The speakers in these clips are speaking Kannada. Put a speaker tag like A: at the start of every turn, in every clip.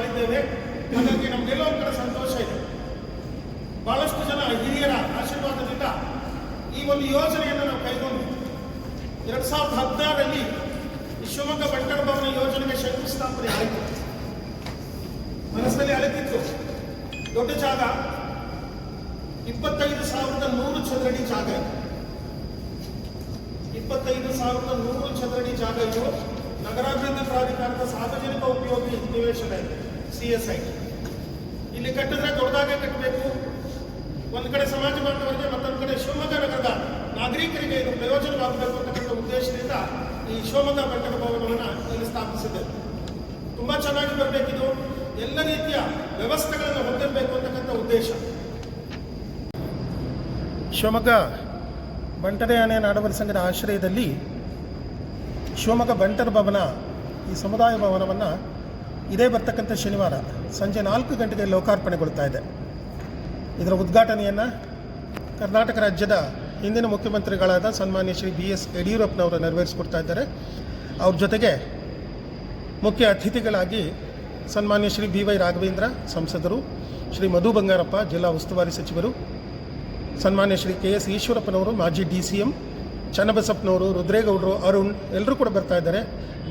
A: ಬಾಳಿದ್ದೇವೆ ಹಾಗಾಗಿ ನಮಗೆಲ್ಲೋ ಕಡೆ ಸಂತೋಷ ಇದೆ. ಬಹಳಷ್ಟು ಜನ ಹಿರಿಯರ ಆಶೀರ್ವಾದದಿಂದ ಈ ಒಂದು ಯೋಜನೆಯನ್ನು ನಾವು ಕೈಗೊಂಡು ಎರಡ್ ಸಾವಿರದ ಹದಿನಾರರಲ್ಲಿ ಶಿವಮೊಗ್ಗ ಬಂಟರ ಭವನ ಯೋಜನೆಗೆ ಶಂಕುಸ್ಥಾಪನೆ ಆಯಿತು. ಮನಸ್ಸಲ್ಲಿ ಅಳತಿತ್ತು ದೊಡ್ಡ ಜಾಗ. ಇಪ್ಪತ್ತೈದು ಸಾವಿರದ ನೂರು ಚದರಡಿ ಜಾಗ ಇಪ್ಪತ್ತೈದು ಸಾವಿರದ ನೂರು ಚದರಡಿ ಜಾಗ ಇದು. ನಗರಾಭಿವೃದ್ಧಿ ಪ್ರಾಧಿಕಾರದ ಸಾರ್ವಜನಿಕ ಉಪಯೋಗಿ ನಿವೇಶನ ಇದೆ ಸಿ ಎಸ್ ಐ ಇಲ್ಲಿ ಕಟ್ಟಿದ್ರೆ ದೊಡ್ಡದಾಗೆ ಕಟ್ಟಬೇಕು. ಒಂದು ಕಡೆ ಸಮಾಜ ಬಾಂಧವರಿಗೆ, ಮತ್ತೊಂದು ಕಡೆ ಶಿವಮೊಗ್ಗ ನಗರದ ನಾಗರಿಕರಿಗೆ ಇದು ಪ್ರಯೋಜನವಾಗಬೇಕು ಅಂತಕ್ಕಂಥ ಉದ್ದೇಶದಿಂದ ಈ ಶಿವಮೊಗ್ಗ ಮಂಟಪ ಭವನವನ್ನು ಇಲ್ಲಿ ಸ್ಥಾಪಿಸಿದೆ. ತುಂಬಾ ಚೆನ್ನಾಗಿ ಬರಬೇಕಿದು. ಎಲ್ಲ ರೀತಿಯ ವ್ಯವಸ್ಥೆಗಳನ್ನು ಹೊಂದಿರಬೇಕು ಅಂತಕ್ಕಂಥ ಉದ್ದೇಶ. ಶಿವಮೊಗ್ಗ ಬಂಟದೆ ಆನೆ ನಾಡವರ ಸಂಘದ ಆಶ್ರಯದಲ್ಲಿ ಶಿವಮೊಗ್ಗ ಬಂಟರ್ ಭವನ, ಈ ಸಮುದಾಯ ಭವನವನ್ನು ಇದೇ ಬರ್ತಕ್ಕಂಥ ಶನಿವಾರ ಸಂಜೆ ನಾಲ್ಕು ಗಂಟೆಗೆ ಲೋಕಾರ್ಪಣೆಗೊಳ್ತಾ ಇದೆ. ಇದರ ಉದ್ಘಾಟನೆಯನ್ನು ಕರ್ನಾಟಕ ರಾಜ್ಯದ ಹಿಂದಿನ ಮುಖ್ಯಮಂತ್ರಿಗಳಾದ ಸನ್ಮಾನ್ಯ ಶ್ರೀ ಬಿ ಎಸ್ ಯಡಿಯೂರಪ್ಪನವರು ನೆರವೇರಿಸಿಕೊಡ್ತಾ ಇದ್ದಾರೆ. ಅವ್ರ ಜೊತೆಗೆ ಮುಖ್ಯ ಅತಿಥಿಗಳಾಗಿ ಸನ್ಮಾನ್ಯ ಶ್ರೀ ಬಿ ವೈ ರಾಘವೇಂದ್ರ ಸಂಸದರು, ಶ್ರೀ ಮಧು ಬಂಗಾರಪ್ಪ, ಜಿಲ್ಲಾ ಉಸ್ತುವಾರಿ ಸಚಿವರು, ಸನ್ಮಾನ್ಯ ಶ್ರೀ ಕೆ ಎಸ್ ಈಶ್ವರಪ್ಪನವರು, ಮಾಜಿ ಡಿ ಸಿ ಎಂ ಚನ್ನಬಸಪ್ಪನವರು, ರುದ್ರೇಗೌಡರು, ಅರುಣ್ ಎಲ್ಲರೂ ಕೂಡ ಬರ್ತಾ ಇದ್ದಾರೆ.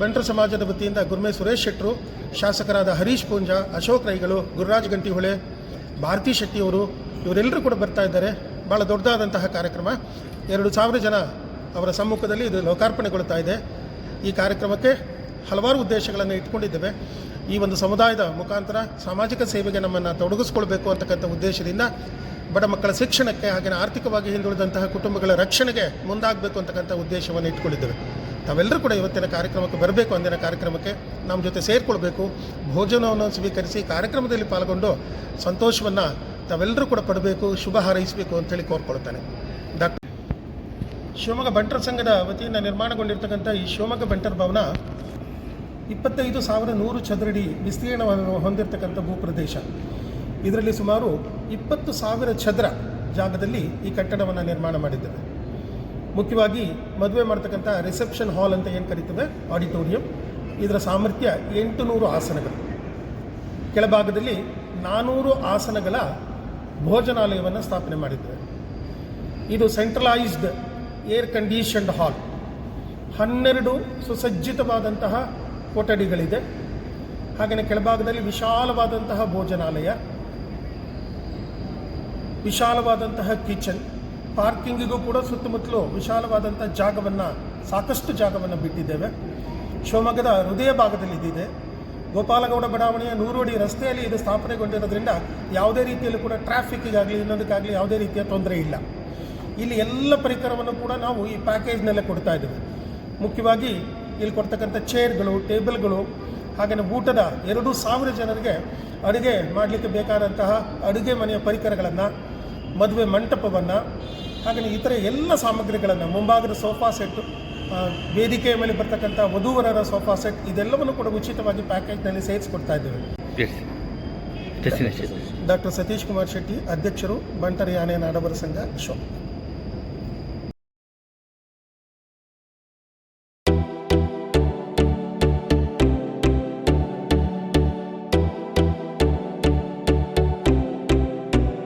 A: ಬಂಟರ ಸಮಾಜದ ವತಿಯಿಂದ ಗುರ್ಮೆ ಸುರೇಶ್ ಶೆಟ್ಟರು ಶಾಸಕರಾದ ಹರೀಶ್ ಪೂಂಜಾ, ಅಶೋಕ್ ರೈಗಳು, ಗುರುರಾಜ್ ಗಂಟಿಹೊಳೆ, ಭಾರತಿ ಶೆಟ್ಟಿಯವರು ಇವರೆಲ್ಲರೂ ಕೂಡ ಬರ್ತಾ ಇದ್ದಾರೆ. ಭಾಳ ದೊಡ್ಡದಾದಂತಹ ಕಾರ್ಯಕ್ರಮ. ಎರಡು ಸಾವಿರ ಜನ ಅವರ ಸಮ್ಮುಖದಲ್ಲಿ ಇದು ಲೋಕಾರ್ಪಣೆಗೊಳ್ತಾ ಇದೆ. ಈ ಕಾರ್ಯಕ್ರಮಕ್ಕೆ ಹಲವಾರು ಉದ್ದೇಶಗಳನ್ನು ಇಟ್ಕೊಂಡಿದ್ದೇವೆ. ಈ ಒಂದು ಸಮುದಾಯದ ಮುಖಾಂತರ ಸಾಮಾಜಿಕ ಸೇವೆಗೆ ನಮ್ಮನ್ನು ತೊಡಗಿಸ್ಕೊಳ್ಬೇಕು ಅಂತಕ್ಕಂಥ ಉದ್ದೇಶದಿಂದ ಬಡ ಮಕ್ಕಳ ಶಿಕ್ಷಣಕ್ಕೆ ಹಾಗೆ ಆರ್ಥಿಕವಾಗಿ ಹಿಂದುಳಿದಂತಹ ಕುಟುಂಬಗಳ ರಕ್ಷಣೆಗೆ ಮುಂದಾಗಬೇಕು ಅಂತಕ್ಕಂಥ ಉದ್ದೇಶವನ್ನು ಇಟ್ಕೊಂಡಿದ್ದೇವೆ. ತಾವೆಲ್ಲರೂ ಕೂಡ ಇವತ್ತಿನ ಕಾರ್ಯಕ್ರಮಕ್ಕೆ ಬರಬೇಕು, ಅಂದಿನ ಕಾರ್ಯಕ್ರಮಕ್ಕೆ ನಮ್ಮ ಜೊತೆ ಸೇರಿಕೊಳ್ಬೇಕು. ಭೋಜನವನ್ನು ಸ್ವೀಕರಿಸಿ ಕಾರ್ಯಕ್ರಮದಲ್ಲಿ ಪಾಲ್ಗೊಂಡು ಸಂತೋಷವನ್ನು ತಾವೆಲ್ಲರೂ ಕೂಡ ಪಡಬೇಕು, ಶುಭ ಹಾರೈಸಬೇಕು ಅಂತೇಳಿ ಕೋರ್ಕೊಳ್ತಾನೆ. ಡಾಕ್ಟರ್ ಶಿವಮೊಗ್ಗ ಬಂಟರ ಸಂಘದ ವತಿಯಿಂದ ನಿರ್ಮಾಣಗೊಂಡಿರ್ತಕ್ಕಂಥ ಈ ಶಿವಮೊಗ್ಗ ಬಂಟರ್ ಭವನ ಇಪ್ಪತ್ತೈದು ಸಾವಿರ ನೂರು ಚದರಡಿ ವಿಸ್ತೀರ್ಣವನ್ನು ಹೊಂದಿರತಕ್ಕಂಥ ಭೂಪ್ರದೇಶ. ಇದರಲ್ಲಿ ಸುಮಾರು ಇಪ್ಪತ್ತು ಸಾವಿರ ಚದರ ಜಾಗದಲ್ಲಿ ಈ ಕಟ್ಟಡವನ್ನು ನಿರ್ಮಾಣ ಮಾಡಿದ್ದೇವೆ. ಮುಖ್ಯವಾಗಿ ಮದುವೆ ಮಾಡ್ತಕ್ಕಂಥ ರಿಸೆಪ್ಷನ್ ಹಾಲ್ ಅಂತ ಏನು ಕರೀತದೆ? ಆಡಿಟೋರಿಯಂ. ಇದರ ಸಾಮರ್ಥ್ಯ ಎಂಟು ನೂರು ಆಸನಗಳು. ಕೆಳಭಾಗದಲ್ಲಿ ನಾನೂರು ಆಸನಗಳ ಭೋಜನಾಲಯವನ್ನು ಸ್ಥಾಪನೆ ಮಾಡಿದ್ದೇವೆ. ಇದು ಸೆಂಟ್ರಲೈಸ್ಡ್ ಏರ್ ಕಂಡೀಷನ್ಡ್ ಹಾಲ್. ಹನ್ನೆರಡು ಸುಸಜ್ಜಿತವಾದಂತಹ ಕೊಠಡಿಗಳಿದೆ. ಹಾಗೆಯೇ ಕೆಳಭಾಗದಲ್ಲಿ ವಿಶಾಲವಾದಂತಹ ಭೋಜನಾಲಯ. ವಿಶಾಲವಾದಂತಹ ಕಿಚನ್, ಪಾರ್ಕಿಂಗಿಗೂ ಕೂಡ ಸುತ್ತಮುತ್ತಲು ವಿಶಾಲವಾದಂಥ ಜಾಗವನ್ನು, ಸಾಕಷ್ಟು ಜಾಗವನ್ನು ಬಿಟ್ಟಿದ್ದೇವೆ. ಶಿವಮೊಗ್ಗದ ಹೃದಯ ಭಾಗದಲ್ಲಿ ಇದಿದೆ ಗೋಪಾಲಗೌಡ ಬಡಾವಣೆಯ ನೂರೋಡಿ ರಸ್ತೆಯಲ್ಲಿ ಇದು ಸ್ಥಾಪನೆಗೊಂಡಿರೋದ್ರಿಂದ ಯಾವುದೇ ರೀತಿಯಲ್ಲೂ ಕೂಡ ಟ್ರಾಫಿಕ್ಕಿಗಾಗಲಿ, ಇನ್ನೊಂದಕ್ಕಾಗಲಿ ಯಾವುದೇ ರೀತಿಯ ತೊಂದರೆ ಇಲ್ಲ. ಇಲ್ಲಿ ಎಲ್ಲ ಪರಿಕರವನ್ನು ಕೂಡ ನಾವು ಈ ಪ್ಯಾಕೇಜ್ನಲ್ಲೇ ಕೊಡ್ತಾ ಇದ್ದೇವೆ. ಮುಖ್ಯವಾಗಿ ಇಲ್ಲಿ ಕೊಡ್ತಕ್ಕಂಥ ಚೇರ್ಗಳು, ಟೇಬಲ್ಗಳು ಹಾಗೆಯೇ ಊಟದ ಎರಡು ಸಾವಿರ ಜನರಿಗೆ ಅಡುಗೆ ಮಾಡಲಿಕ್ಕೆ ಬೇಕಾದಂತಹ ಅಡುಗೆ ಮನೆಯ ಪರಿಕರಗಳನ್ನು ಮದುವೆ ಮಂಟಪವನ್ನು ಹಾಗೆಯೇ ಇತರ ಎಲ್ಲ ಸಾಮಗ್ರಿಗಳನ್ನು ಮುಂಭಾಗದ ಸೋಫಾ ಸೆಟ್ಟು ವೇದಿಕೆಯ ಮೇಲೆ ಬರ್ತಕ್ಕಂಥ ವಧುವರರ ಸೋಫಾ ಸೆಟ್ ಇದೆಲ್ಲವನ್ನು ಕೂಡ ಉಚಿತವಾಗಿ ಪ್ಯಾಕೇಜ್ನಲ್ಲಿ ಸೇರಿಸ್ಕೊಡ್ತಾ ಇದ್ದೇವೆ. ಡಾಕ್ಟರ್ ಸತೀಶ್ ಕುಮಾರ್ ಶೆಟ್ಟಿ ಅಧ್ಯಕ್ಷರು ಬಂಟರಿ ಆನೆ ನಾಡವರ ಸಂಘ ಶಿವಮೊಗ್ಗ